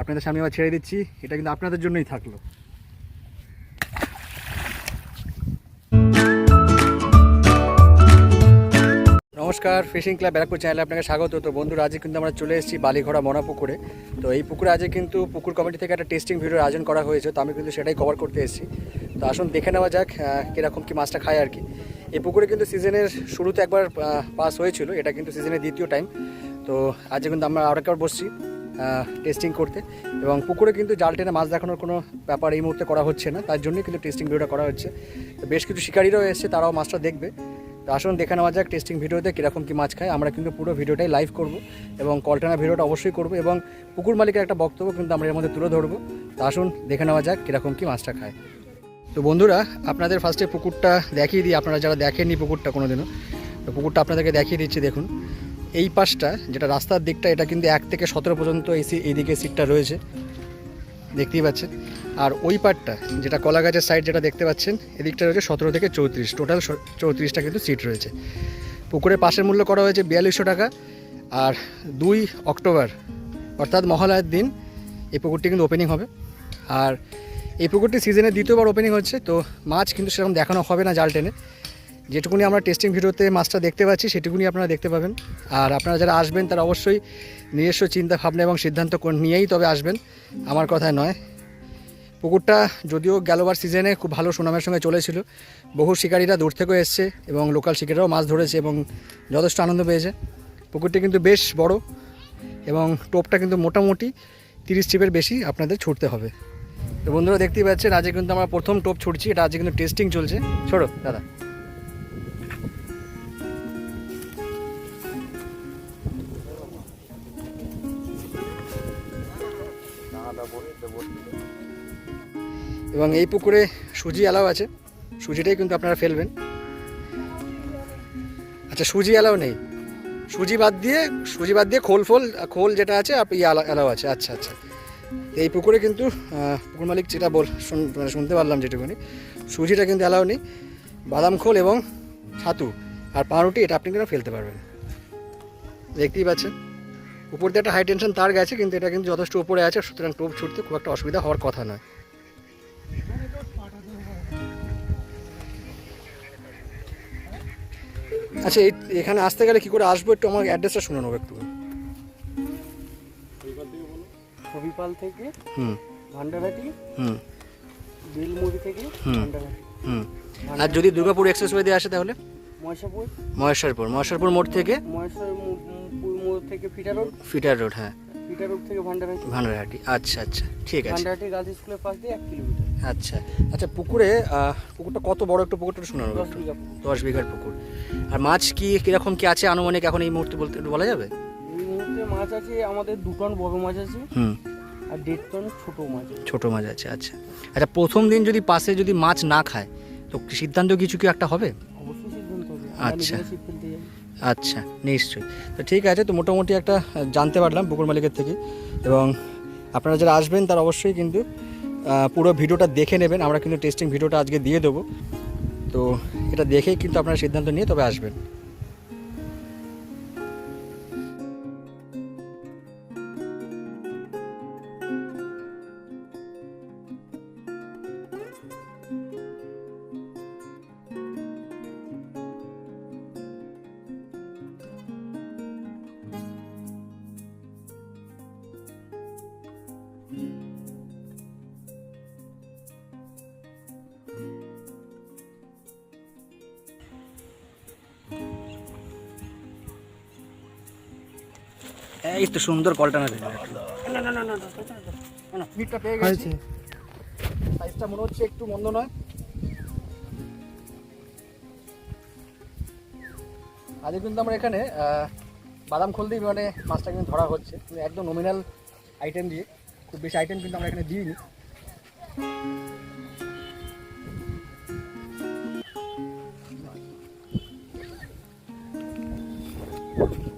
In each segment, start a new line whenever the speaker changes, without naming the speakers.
আপনাদের সামনে আবার ছেড়ে দিচ্ছি। এটা কিন্তু আপনাদের জন্যই থাকল। নমস্কার, ফিশিং ক্লাব ব্যারাকপুর চ্যানেলে আপনাকে স্বাগত। তো বন্ধুরা, আজকে কিন্তু আমরা চলে এসেছি বালিঘোড়া মনা পুকুরে তো এই পুকুরে আজকে কিন্তু পুকুর কমিটি থেকে একটা টেস্টিং ভিডিওর আয়োজন করা হয়েছে। তো আমি কিন্তু সেটাই কভার করতে এসেছি। তো আসুন দেখে নেওয়া যাক কীরকম কি মাছটা খায় আর কি। এই পুকুরে কিন্তু সিজনের শুরুতে একবার পাস হয়েছিল। এটা কিন্তু সিজনের দ্বিতীয় টাইম তো আজকে কিন্তু আমরা আরেকবার বসছি। টেস্টিং করতে। এবং পুকুরে কিন্তু জাল টেনে মাছ দেখানোর কোনো ব্যাপার এই মুহূর্তে করা হচ্ছে না। তার জন্যই কিন্তু টেস্টিং ভিডিওটা করা হচ্ছে। তো বেশ কিছু শিকারীরাও এসছে, তারাও মাছটা দেখবে। তো আসুন দেখে নেওয়া যাক টেস্টিং ভিডিওতে কীরকম কী মাছ খায়। আমরা কিন্তু পুরো ভিডিওটাই লাইভ করব এবং কলটানা ভিডিওটা অবশ্যই করব এবং পুকুর মালিকের একটা বক্তব্য কিন্তু আমরা এর মধ্যে তুলে ধরবো। তো আসুন দেখে নেওয়া যাক কীরকম কী মাছটা খায়। তো বন্ধুরা, আপনাদের ফার্স্টে পুকুরটা দেখিয়ে দিই। আপনারা যারা দেখেননি পুকুরটা কোনোদিনও, তো পুকুরটা আপনাদেরকে দেখিয়ে দিচ্ছি, দেখুন। এই পাশটা, যেটা রাস্তার দিকটা, এটা কিন্তু এক থেকে সতেরো পর্যন্ত এই এইদিকে সিটটা রয়েছে। দেখতেই পাচ্ছেন। আর ওই পাটটা, যেটা কলা গাছের সাইড যেটা দেখতে পাচ্ছেন, এদিকটা রয়েছে সতেরো থেকে চৌত্রিশ। টোটাল চৌত্রিশটা কিন্তু সিট রয়েছে। পুকুরের পাশের মূল্য করা হয়েছে বিয়াল্লিশশো টাকা। আর দুই অক্টোবর, অর্থাৎ মহালয়ার দিন, এই পুকুরটি কিন্তু ওপেনিং হবে। আর এই পুকুরটি সিজনের দ্বিতীয়বার ওপেনিং হচ্ছে, তো মাছ কিন্তু সেরকম দেখানো হবে না জাল টেনে। যেটুকুনি আমরা টেস্টিং ভিডিওতে মাছটা দেখতে পাচ্ছি, সেটুকুনি আপনারা দেখতে পাবেন। আর আপনারা যারা আসবেন, তারা অবশ্যই নিজস্ব চিন্তা, ভাবনা এবং সিদ্ধান্ত নিয়েই তবে আসবেন। আমার কথায় নয়। পুকুরটা যদিও গেলোবার সিজনে খুব ভালো সুনামের সঙ্গে চলেছিল। বহু শিকারীরা দূর থেকেও এসছে এবং লোকাল শিকারীরাও মাছ ধরেছে এবং যথেষ্ট আনন্দ পেয়েছে। পুকুরটি কিন্তু বেশ বড় এবং টোপটা কিন্তু মোটামুটি তিরিশ চিপের বেশি আপনাদের ছুটতে হবে। তো বন্ধুরা দেখতেই পাচ্ছেন, আজকে কিন্তু আমরা প্রথম টোপ ছুটছি। এটা আজকে কিন্তু টেস্টিং চলছে। ছোড়ো দাদা। এবং এই পুকুরে সুজি অ্যালাও আছে। সুজিটাই কিন্তু আপনারা ফেলবেন। আচ্ছা সুজি অ্যালাও নেই। সুজি বাদ দিয়ে, সুজি বাদ দিয়ে খোল ফোল, খোল যেটা আছে আপনি অ্যালাও আছে। আচ্ছা আচ্ছা। এই পুকুরে কিন্তু পুকুর মালিক যেটা বল মানে শুনতে পারলাম যেটুকুনি, সুজিটা কিন্তু অ্যালাও নেই। বাদাম খোল এবং ছাতু আর পাউরুটি, এটা আপনি কিন্তু ফেলতে পারবেন। দেখতেই পাচ্ছেন? উপর দিয়ে একটা হাই টেনশন তার গেছে কিন্তু এটা কিন্তু যথেষ্ট উপরে আছে সুতরাং টোপ ছুটতে খুব একটা অসুবিধা হওয়ার কথা নয়। আচ্ছা এই এখানে আসতে গেলে কি করে আসব একটু আমার অ্যাড্রেসটা শুনে নেব একটু।
হবিপাল থেকে
হুম। হুম।
বেলমুড়ি থেকে।
হুম। আর যদি দুর্গাপুর এক্সপ্রেস এক্সপ্রেসওয়ে দিয়ে আসে তাহলে?
ময়সাপুর
মহেশ্বরপুর। মহেশ্বরপুর মোড় থেকে?
মহেশ্বরপুর মোড় থেকে ফিটার রোড?
ফিটার রোড হ্যাঁ।
ফিটার রোড থেকে ভান্ডারাটি
ভান্ডারহাটি আচ্ছা আচ্ছা ঠিক আছে।
ভান্ডারাটি গার্লস স্কুলের পাশ দিয়ে এক কিলোমিটার।
আচ্ছা আচ্ছা পুকুরে পুকুরটা কত বড় একটু পুকুরটা শোনানো
দশ বিঘা
দশ বিঘার পুকুর। আর মাছ কি কীরকম কি আছে আনুমানিক এখন এই মুহূর্তে বলতে বলা যাবে?
এই মুহূর্তে মাছ আছে আমাদের দু টন বড় মাছ আছে।
হুম।
আর দেড় টন ছোট মাছ
ছোট মাছ আছে আচ্ছা। আচ্ছা প্রথম দিন যদি পাশে যদি মাছ না খায় তো সিদ্ধান্ত কিছু কি একটা হবে?
অবশ্যই সিদ্ধান্ত হবে।
আচ্ছা। আচ্ছা নিশ্চয়ই। তো ঠিক আছে, তো মোটামুটি একটা জানতে পারলাম পুকুর মালিকের থেকে। এবং আপনারা যারা আসবেন, তারা অবশ্যই কিন্তু পুরো ভিডিওটা দেখে নেবেন। আমরা কিন্তু টেস্টিং ভিডিওটা আজকে দিয়ে দেবো। তো এটা দেখেই কিন্তু আপনারা সিদ্ধান্ত নিয়ে তবে আসবেন। এই তো সুন্দর কলটা না পেয়ে গেছি। সাইজটা মনে হচ্ছে একটু মন্দ নয়। আজকে কিন্তু আমার এখানে বাদাম খোল দিয়ে মানে মাছটা কিন্তু ধরা হচ্ছে। মানে একদম নমিনাল আইটেম দিয়ে। খুব বেশি আইটেম কিন্তু আমরা এখানে দিইনি।
Thank you.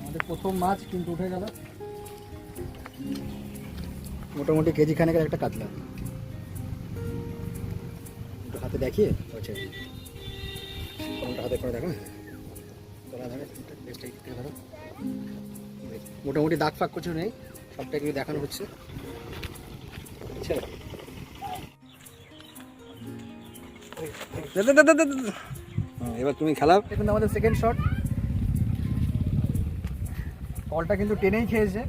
আমাদের প্রথম মাছ কিন্তু উঠে গেল। মোটামুটি কেজি খানেকের একটা কাতলা। একটু হাতে দেখিয়ে হচ্ছে কোনটা হাতে করে দেখো হ্যাঁ। মোটামুটি দাগ ফাগ কিছু নেই, সবটা দেখানো হচ্ছে। ছেড়ে এবার তুমি খেলাও। দেখুন আমাদের সেকেন্ড শট কলটা কিন্তু টেনেই খেয়েছে।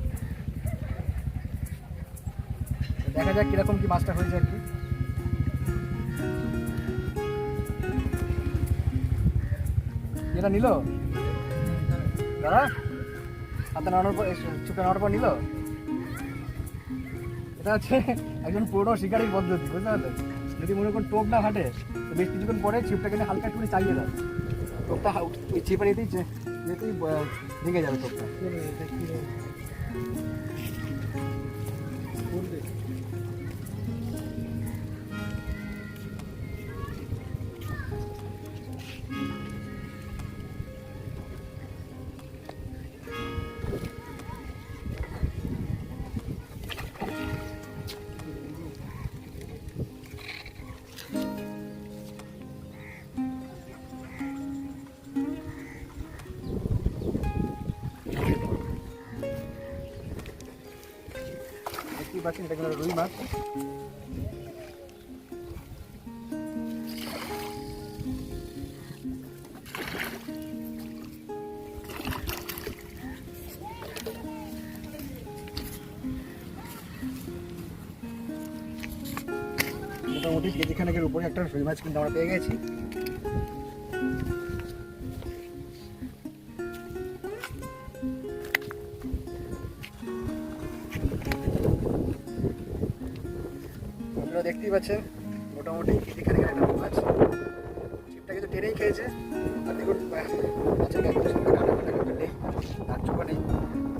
দেখা যাক কীরকম কি মাছটা হয়েছে আর কি। এটা নিল? দাদা হাতে নাড়ানোর পর চুপে নাড়ানোর পর নিল? এটা হচ্ছে একজন পুরনো শিকারির পদ্ধতি, বুঝতে পারলে? যদি মনে করুন টোপ না ফাটে বেশ কিছুক্ষণ পরে ছিপটাকে হালকা একটু চালিয়ে দেয় টোপটা ওই ছিপে নিতেই যেতেই ভেঙে যাবে টোপটা। পাচ্ছেন, এটা কিন্তু রুই মাছ। মোটামুটি কেজি খানেকের উপরে একটা রুই মাছ কিন্তু আমরা পেয়ে গেছি। দেখতেই পাচ্ছেন, মোটামুটি মাছ ছিপটা কিন্তু টেনেই খেয়েছে। আর দেখুন কিন্তু কাটা নেই।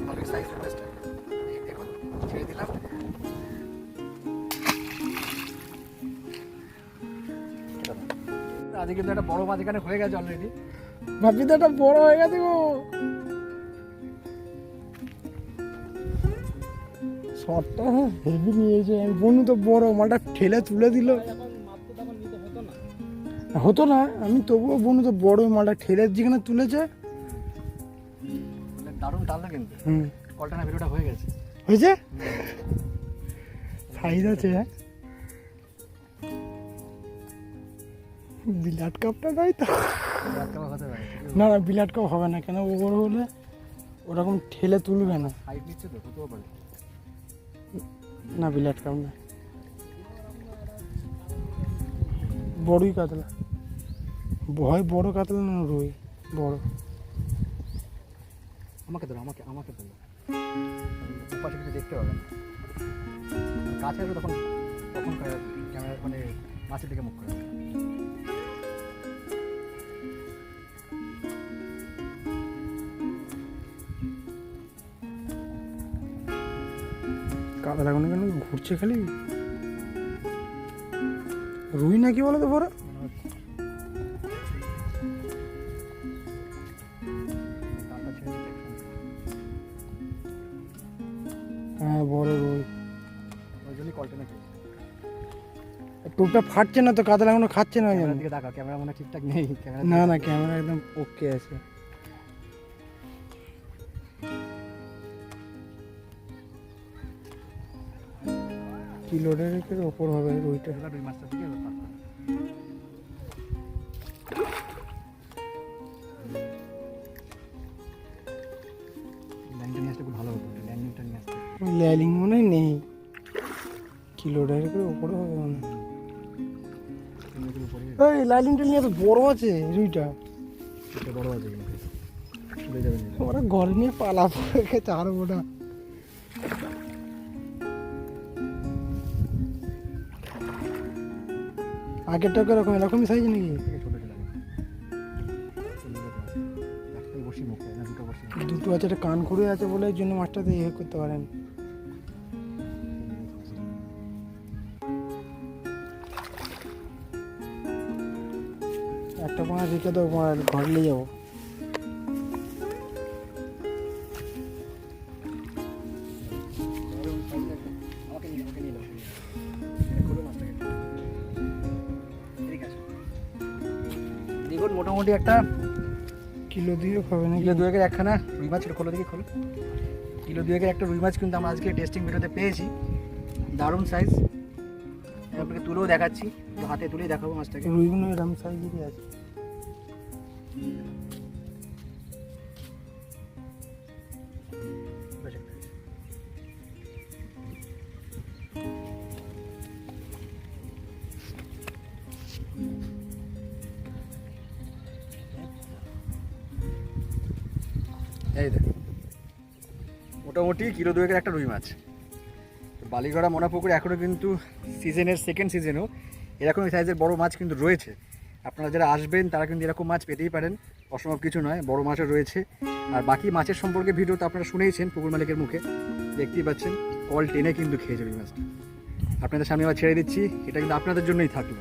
ভালোই সাইজ দেখুন, ছেড়ে দিলাম। আজকে কিন্তু একটা বড় মাছ এখানে হয়ে গেছে অলরেডি
ভাবছি তো একটা বড় হয়ে গেছে গো। শটটা হেভি নিয়েছে আমি বনু তো বড় মালটা ঠেলে তুলে দিল। হতো না আমি তবুও বনু তো বড় মালটা ঠেলে যেখানে তুলেছে।
মানে দারুণ টানলো কিন্তু।
হুম।
কলটানা ভিডিওটা হয়ে গেছে।
হয়েছে? সাইজ আছে হ্যাঁ? বিলাট কাপটা নয় তো। না না বিলাট কাপ হবে না কেন? ও বড় হলে ওরকম ঠেলে তুলবে না।
হাইট নিচ্ছে তো পারে।
না বিলাট কাপ না। বড়ই কাতলা। ভয় বড় কাতলা না রুই? বড়।
আমাকে ধরো, আমাকে আমাকে ধরো। পাশে কিছু দেখতে পাবেন কাছে তখন তখন ক্যামেরা মানে মাছের দিকে মুখ করে।
কাতলা কোনো কেন ঘুরছে খালি? রুই নাকি বলো তো
একসঙ্গে।
হ্যাঁ বড় রুই। ফাটছে না তো কাতলা এখনও খাচ্ছে না
ক্যামেরা মনে ঠিকঠাক নেই। ক্যামেরা
না না ক্যামেরা একদম ওকে আছে।
হতো ল্যান্ডিংটা নিয়ে আসতে
ল্যালিং মনে হয় নেই। কিলো করে ওপরে হবে মনে হয়। এই লাইলিং নিয়ে তো বড় আছে রুইটা।
বড় আছে
ওরা ঘরে নিয়ে পালা পড়ে গেছে আর ওটা। আগেরটা কীরকম এরকমই সাইজ নাকি?
দুটো
আছে একটা কান খুঁড়ে আছে বলে এই জন্য মাছটাতে ইয়ে করতে পারেন। একটা মাছ রেখে দেবো ঘর নিয়ে যাব।
আমাকে নিয়ে আমাকে নিয়ে দেখুন মোটামুটি একটা
কিলো দুয়েক হবে না
কিলো দুয়েকের একখানা রুই মাছ খোলো দেখি খোলো। কিলো দুয়েকের একটা রুই মাছ কিন্তু আমরা আজকে টেস্টিং ভিডিওতে পেয়েছি। দারুণ সাইজ আপনাকে তুলেও দেখাচ্ছি তো হাতে তুলেই দেখাবো মাছটাকে।
রুইগুলো এরকম সাইজেরই আছে।
এই দেখ। মোটামুটি কিলো দুয়েকের একটা রুই মাছ। বালিগড়া মোনা পুকুরে এখনও কিন্তু সিজনের সেকেন্ড সিজনেও এরকম সাইজের বড় মাছ কিন্তু রয়েছে। আপনারা যারা আসবেন, তারা কিন্তু এরকম মাছ পেতেই পারেন। অসম্ভব কিছু নয়, বড় মাছও রয়েছে। আর বাকি মাছের সম্পর্কে ভিডিও তো আপনারা শুনেইছেন পুকুর মালিকের মুখে। দেখতেই পাচ্ছেন কল টেনে কিন্তু খেয়েছে রুই মাছটা। আপনাদের সামনে আবার ছেড়ে দিচ্ছি, এটা কিন্তু আপনাদের জন্যই থাকল।